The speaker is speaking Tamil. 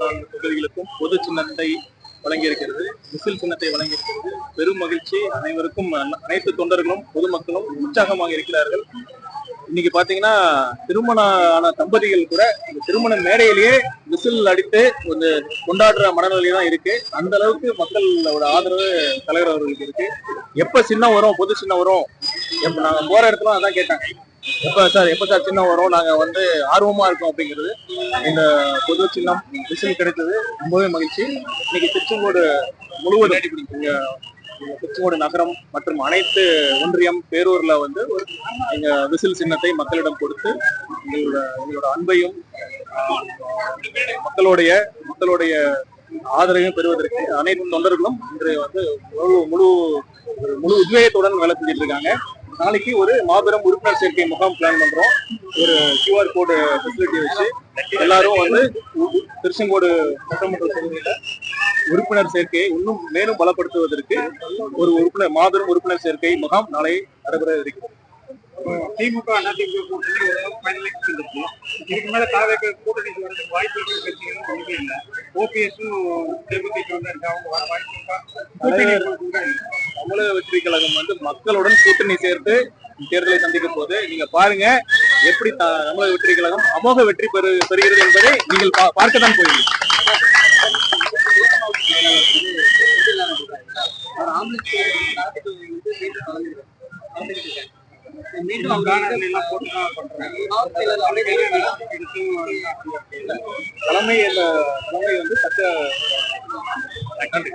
நான்கு தொகுதிகளுக்கும் பொது சின்னத்தை வழங்கியிருக்கிறது. விசில் சின்னத்தை வழங்கியிருக்கிறது. பெரும் மகிழ்ச்சி. அனைவருக்கும் அனைத்து தொண்டர்களும் பொதுமக்களும் உற்சாகமாக இருக்கிறார்கள். இன்னைக்கு பாத்தீங்கன்னா திருமணம் ஆன தம்பதிகள் கூட இந்த திருமண மேடையிலேயே விசில் அடித்து ஒரு கொண்டாடுற மனநிலை தான் இருக்கு. அந்த அளவுக்கு மக்களோட ஆதரவு தலைவர் அவர்களுக்கு இருக்கு. எப்ப சின்னம் வரும் பொது சின்ன வரும்? எப்ப நாங்க போற இடத்துல அதான் கேட்டாங்க. எப்ப சார் எப்ப சார் சின்னம் வரும்? நாங்க வந்து ஆர்வமா இருக்கோம் அப்படிங்கிறது. இந்த பொது சின்னம் விசில் கிடைத்தது. ரொம்பவே மகிழ்ச்சி. இன்னைக்கு திருச்செங்கோடு முழுவதும் இங்க திருச்செங்கோடு நகரம் மற்றும் அனைத்து ஒன்றியம் பேரூர்ல வந்து ஒரு எங்க விசில் சின்னத்தை மக்களிடம் கொடுத்து எங்களோட எங்களோட அன்பையும் மக்களுடைய மக்களுடைய ஆதரவையும் பெறுவதற்கு அனைத்து தொண்டர்களும் இன்று வந்து முழு முழு ஒரு முழு உத்வேகத்துடன் வேலை செஞ்சுட்டு இருக்காங்க. நாளைக்கு ஒரு மாபெரும் உறுப்பினர் சேர்க்கை முகாம் பிளான் பண்றோம். ஒரு கியூஆர் கோடு ஃபெசிலிட்டி வச்சு எல்லாரும் வந்து திருச்செங்கோடு சட்டமன்ற தொகுதியில உறுப்பினர் சேர்க்கையை இன்னும் மேலும் பலப்படுத்துவதற்கு ஒரு உறுப்பினர் மாபெரும் உறுப்பினர் சேர்க்கை முகாம் நாளை நடைபெற இருக்கிறது. திமுக அதிமுக கூட்டணி ஃபைனலைஸ் இருக்கு. இதுக்கு மேல தாவேக்க கூட்டணி வரதுக்கு வாய்ப்பு இருக்கிற கட்சிகளும் ஒன்றுமே இல்லை. ஓபிஎஸும் தேமுதிக வந்து இருக்கு அவங்க வர வாய்ப்பு இருக்கா? கூட்டணி தமிழக வெற்றி கழகம் வந்து மக்களுடன் கூட்டணி சேர்த்து தேர்தலை சந்திக்க போது நீங்க பாருங்க எப்படி த- தமிழக வெற்றி கழகம் அமோக வெற்றி பெறு பெறுகிறது என்பதை நீங்கள் பா- பார்க்கத்தான் போகிறீர்கள். தான் பண்றாங்க தலைமை அந்த தலைமை வந்து சட்ட நன்றி.